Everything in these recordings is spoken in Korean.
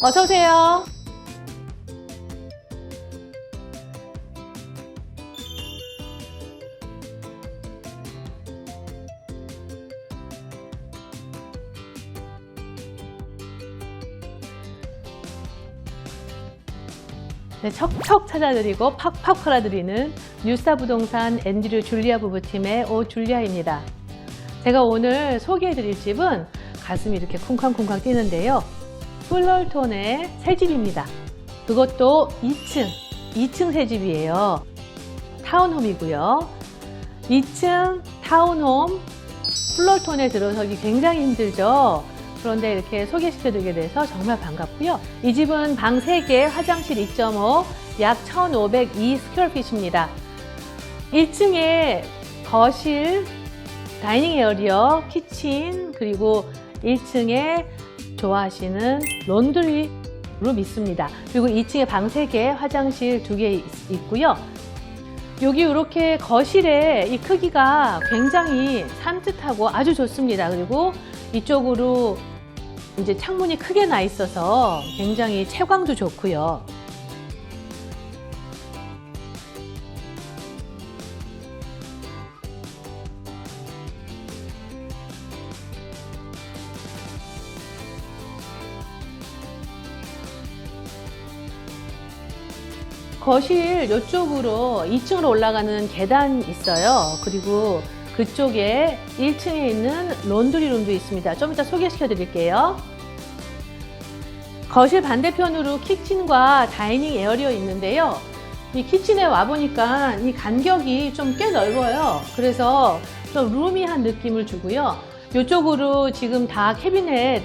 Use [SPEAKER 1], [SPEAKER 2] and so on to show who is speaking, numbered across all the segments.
[SPEAKER 1] 어서 오세요. 네, 척척 찾아드리고 팍팍 팔아드리는 뉴스타 부동산 앤드류 줄리아 부부팀의 오 줄리아입니다. 제가 오늘 소개해드릴 집은 가슴이 이렇게 쿵쾅쿵쾅 뛰는데요. 플럴톤의 새 집입니다. 그것도 2층, 2층 새 집이에요. 타운홈이고요. 2층 타운홈 플럴톤에 들어서기 굉장히 힘들죠. 그런데 이렇게 소개시켜드리게 돼서 정말 반갑고요. 이 집은 방 3개, 화장실 2.5, 약 1,502 스퀘어핏입니다. 1층에 거실, 다이닝 에어리어, 키친, 그리고 1층에 좋아하시는 론드리 룸 있습니다. 그리고 2층에 방 3개, 화장실 2개 있고요. 여기 이렇게 거실의 이 크기가 굉장히 산뜻하고 아주 좋습니다. 그리고 이쪽으로 이제 창문이 크게 나 있어서 굉장히 채광도 좋고요. 거실 이쪽으로 2층으로 올라가는 계단 있어요. 그리고 그쪽에 1층에 있는 론드리 룸도 있습니다. 좀 이따 소개시켜 드릴게요. 거실 반대편으로 키친과 다이닝 에어리어 있는데요. 이 키친에 와보니까 이 간격이 좀 꽤 넓어요. 그래서 좀 루미한 느낌을 주고요. 이쪽으로 지금 다 캐비넷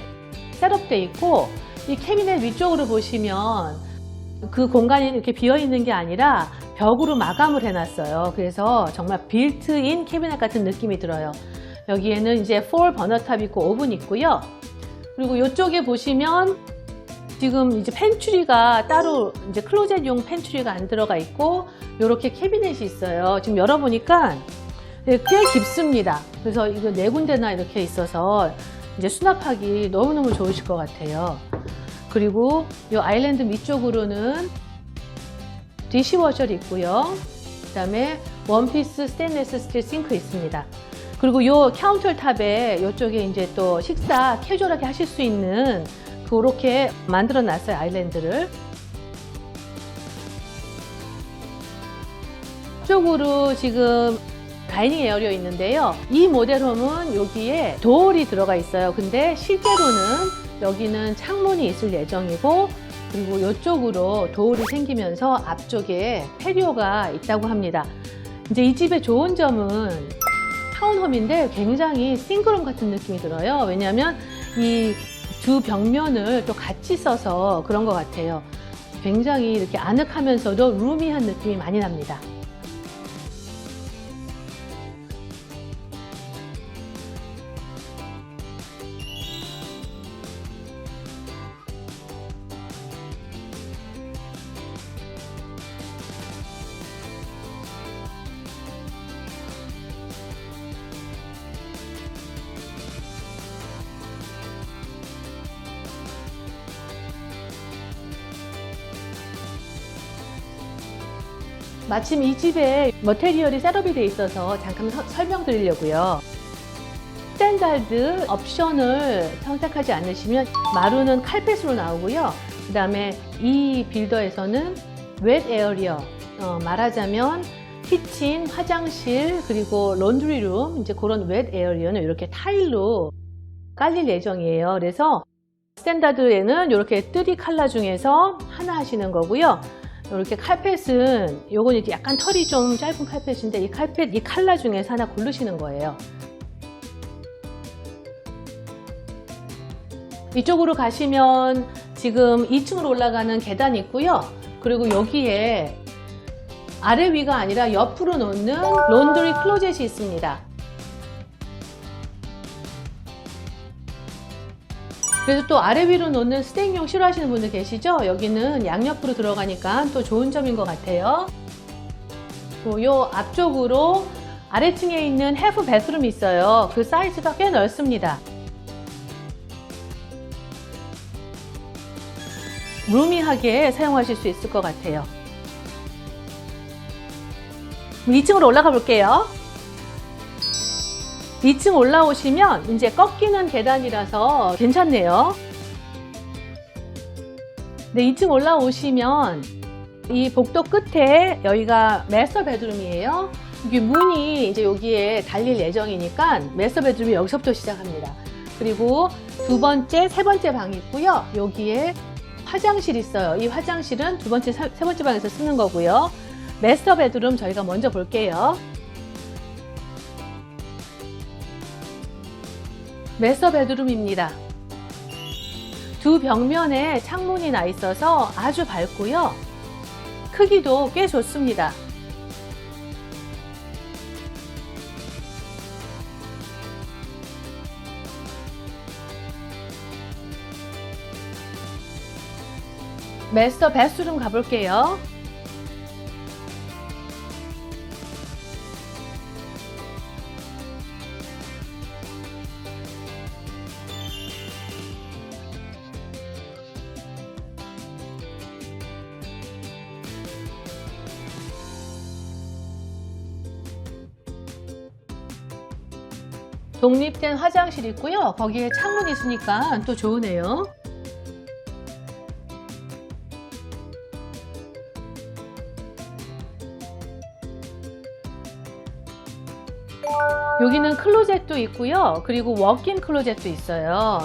[SPEAKER 1] 셋업돼 있고 이 캐비넷 위쪽으로 보시면 그 공간이 이렇게 비어 있는 게 아니라 벽으로 마감을 해놨어요. 그래서 정말 빌트인 캐비넷 같은 느낌이 들어요. 여기에는 이제 4 버너탑 있고 오븐 있고요. 그리고 이쪽에 보시면 지금 이제 펜츄리가 따로 이제 클로젯용 펜츄리가 안 들어가 있고 이렇게 캐비넷이 있어요. 지금 열어보니까 꽤 깊습니다. 그래서 이거 네 군데나 이렇게 있어서 이제 수납하기 너무너무 좋으실 것 같아요. 그리고 이 아일랜드 밑쪽으로는 디시워셔 있고요. 그 다음에 원피스 스테인레스 스틸 싱크 있습니다. 그리고 이 카운터탑에 이쪽에 이제 또 식사 캐주얼하게 하실 수 있는 그렇게 만들어 놨어요 아일랜드를. 쪽으로 지금 다이닝 에어리어 있는데요. 이 모델홈은 여기에 도어리 들어가 있어요. 근데 실제로는 여기는 창문이 있을 예정이고 그리고 이쪽으로 도어리 생기면서 앞쪽에 페리오가 있다고 합니다. 이제 이 집의 좋은 점은 타운홈인데 굉장히 싱글홈 같은 느낌이 들어요. 왜냐하면 이 두 벽면을 또 같이 써서 그런 것 같아요. 굉장히 이렇게 아늑하면서도 루미한 느낌이 많이 납니다. 마침 이 집에 머테리얼이 셋업이 돼 있어서 잠깐 서- 설명드리려고요. 스탠다드 옵션을 선택하지 않으시면 마루는 칼펫으로 나오고요. 그 다음에 이 빌더에서는 웹 에어리어 어, 말하자면 키친, 화장실 그리고 론드리룸 이제 그런 웹 에어리어는 이렇게 타일로 깔릴 예정이에요. 그래서 스탠다드에는 이렇게 3D 칼라 중에서 하나 하시는 거고요. 이렇게 칼펫은 요건 이렇게 약간 털이 좀 짧은 칼펫인데 이 칼펫 이 칼라 중에서 하나 고르시는 거예요. 이쪽으로 가시면 지금 2층으로 올라가는 계단이 있고요. 그리고 여기에 아래 위가 아니라 옆으로 놓는 론드리 클로젯이 있습니다. 그래서 또 아래 위로 놓는 스테이크용 싫어하시는 분들 계시죠? 여기는 양옆으로 들어가니까 또 좋은 점인 것 같아요. 또 요 앞쪽으로 아래층에 있는 해프 베드룸이 있어요. 그 사이즈가 꽤 넓습니다. 루미하게 사용하실 수 있을 것 같아요. 2층으로 올라가 볼게요. 2층 올라오시면 이제 꺾이는 계단이라서 괜찮네요. 네, 2층 올라오시면 이 복도 끝에 여기가 마스터 베드룸이에요. 여기 문이 이제 여기에 달릴 예정이니까 마스터 베드룸이 여기서부터 시작합니다. 그리고 두 번째, 세 번째 방이 있고요. 여기에 화장실 있어요. 이 화장실은 두 번째, 세 번째 방에서 쓰는 거고요. 마스터 베드룸 저희가 먼저 볼게요. 마스터 베드룸입니다. 두 벽면에 창문이 나 있어서 아주 밝고요. 크기도 꽤 좋습니다. 마스터 베스룸 가볼게요. 독립된 화장실 있고요. 거기에 창문 있으니까 또 좋으네요. 여기는 클로젯도 있고요. 그리고 워킹 클로젯도 있어요.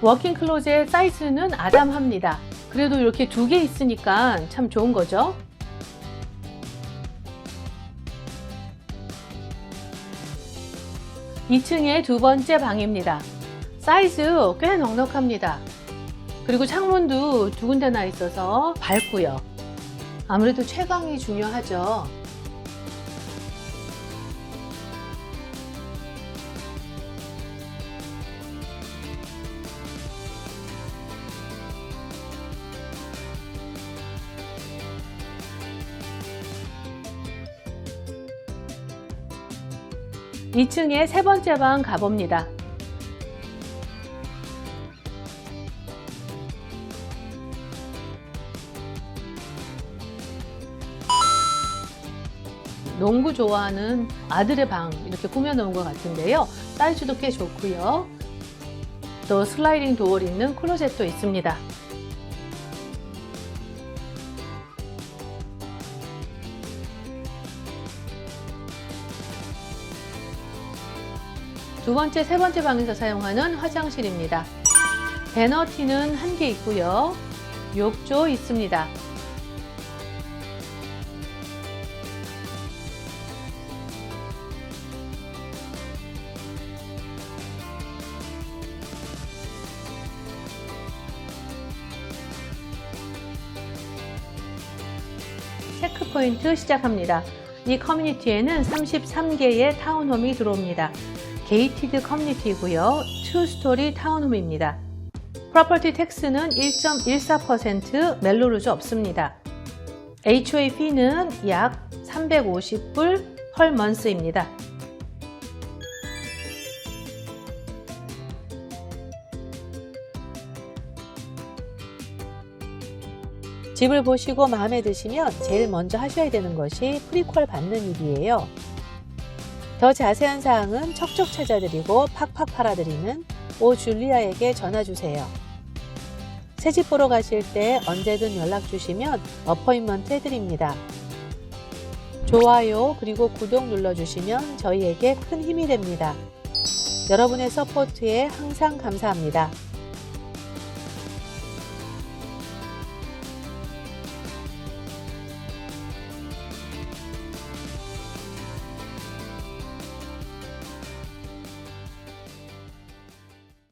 [SPEAKER 1] 워킹 클로젯 사이즈는 아담합니다. 그래도 이렇게 두 개 있으니까 참 좋은 거죠. 이층의 두 번째 방입니다. 사이즈 꽤 넉넉합니다. 그리고 창문도 두 군데나 있어서 밝고요. 아무래도 채광이 중요하죠. 이층의 세 번째 방 가봅니다. 농구 좋아하는 아들의 방 이렇게 꾸며놓은 것 같은데요. 사이즈도 꽤 좋고요. 또 슬라이딩 도어 있는 클로젯도 있습니다. 두 번째, 세 번째 방에서 사용하는 화장실입니다. 베너티는 한 개 있고요. 욕조 있습니다. 체크포인트 시작합니다. 이 커뮤니티에는 33개의 타운홈이 들어옵니다. 게이티드 커뮤니티이고요. 투스토리 타운홈입니다. 프로퍼티 텍스는 1.14% 멜로루즈 없습니다. HOA fee는 약 350불 펄 먼스입니다. 집을 보시고 마음에 드시면 제일 먼저 하셔야 되는 것이 프리퀄 받는 일이에요. 더 자세한 사항은 척척 찾아드리고 팍팍 팔아드리는 오 줄리아에게 전화주세요. 새 집 보러 가실 때 언제든 연락 주시면 어퍼인먼트 해드립니다. 좋아요 그리고 구독 눌러주시면 저희에게 큰 힘이 됩니다. 여러분의 서포트에 항상 감사합니다.